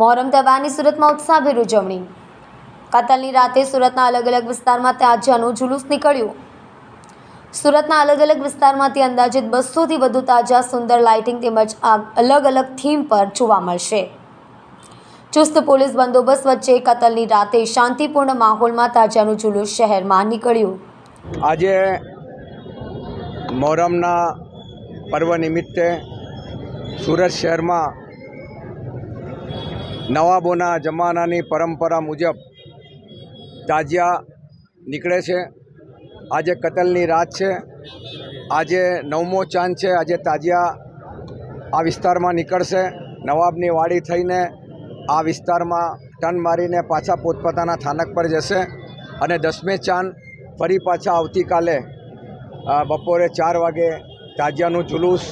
મોહરમ તહેવારની સુરતમાં ઉત્સાહભેર ઉજવણી. કાતલની રાતે સુરતના અલગ અલગ વિસ્તારમાં તાજાનું જુલુસ નીકળ્યું. સુરતના અલગ અલગ વિસ્તારમાંથી અંદાજિત બસોથી વધુ તાજા સુંદર લાઇટિંગ તેમજ અલગ અલગ થીમ પર જોવા મળશે. ચુસ્ત પોલીસ બંદોબસ્ત વચ્ચે કતલની રાતે શાંતિપૂર્ણ માહોલમાં તાજાનું જુલુસ શહેરમાં નીકળ્યું. આજે મોહરમના પર્વ નિમિત્તે સુરત શહેરમાં નવાબોના જમાનાની પરંપરા મુજબ તાજિયા નીકળે છે. આજે કતલની રાત છે. આજે નવમો ચાંદ છે. આજે તાજિયા આ વિસ્તારમાં નીકળશે. નવાબની વાડી થઈને આ વિસ્તારમાં ટન મારીને પાછા પોતપોતાના સ્થાનક પર જશે અને દસમે ચાંદ ફરી પાછા આવતીકાલે બપોરે ચાર વાગે તાજિયાનું જુલુસ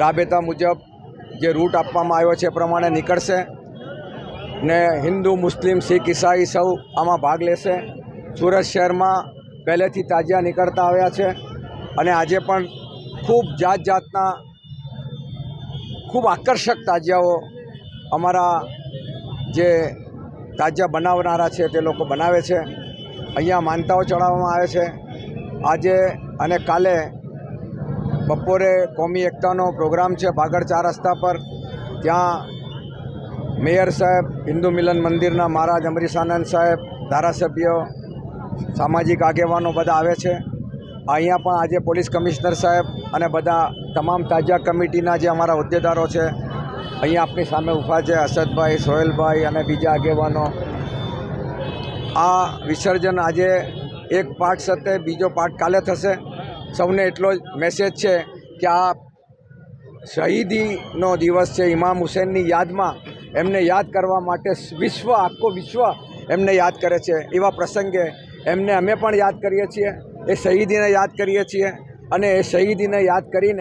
રાબેતા મુજબ જે રૂટ આપવામાં આવ્યો છે એ પ્રમાણે નીકળશે. ને હિન્દુ, મુસ્લિમ, શીખ, ઈસાઈ સૌ આમાં ભાગ લેશે. સુરત શહેરમાં પહેલેથી તાજિયા નીકળતા આવ્યા છે અને આજે પણ ખૂબ જાત જાતના ખૂબ આકર્ષક તાજિયાઓ અમારા જે તાજિયા બનાવનારા છે તે લોકો બનાવે છે. અહીંયા માનતાઓ ચડાવવામાં આવે છે. આજે અને કાલે બપોરે કોમી એકતાનો પ્રોગ્રામ છે ભાગળ ચાર રસ્તા પર. ત્યાં મેયર સાહેબ, હિન્દુ મિલન મંદિરના મહારાજ અમરીશાનંદ સાહેબ, ધારાસભ્યો, સામાજિક આગેવાનો બધા આવે છે. અહીંયા પણ આજે પોલીસ કમિશનર સાહેબ અને બધા તમામ તાજા કમિટીના જે અમારા હોદ્દેદારો છે, અહીંયા આપણી સામે ઊભા છે અસદભાઈ, સોહેલભાઈ અને બીજા આગેવાનો. આ વિસર્જન આજે એક પાઠ સાથે બીજો પાઠ કાલે થશે. સૌને એટલો જ મેસેજ છે કે આ શહીદીનો દિવસ છે. ઇમામ હુસેનની યાદમાં એમને યાદ કરવા માટે વિશ્વ, આખો વિશ્વ એમને યાદ કરે છે. એવા પ્રસંગે એમને અમે પણ યાદ કરીએ છીએ. એ શહીદીને યાદ કરીએ છીએ અને એ શહીદીને યાદ કરીને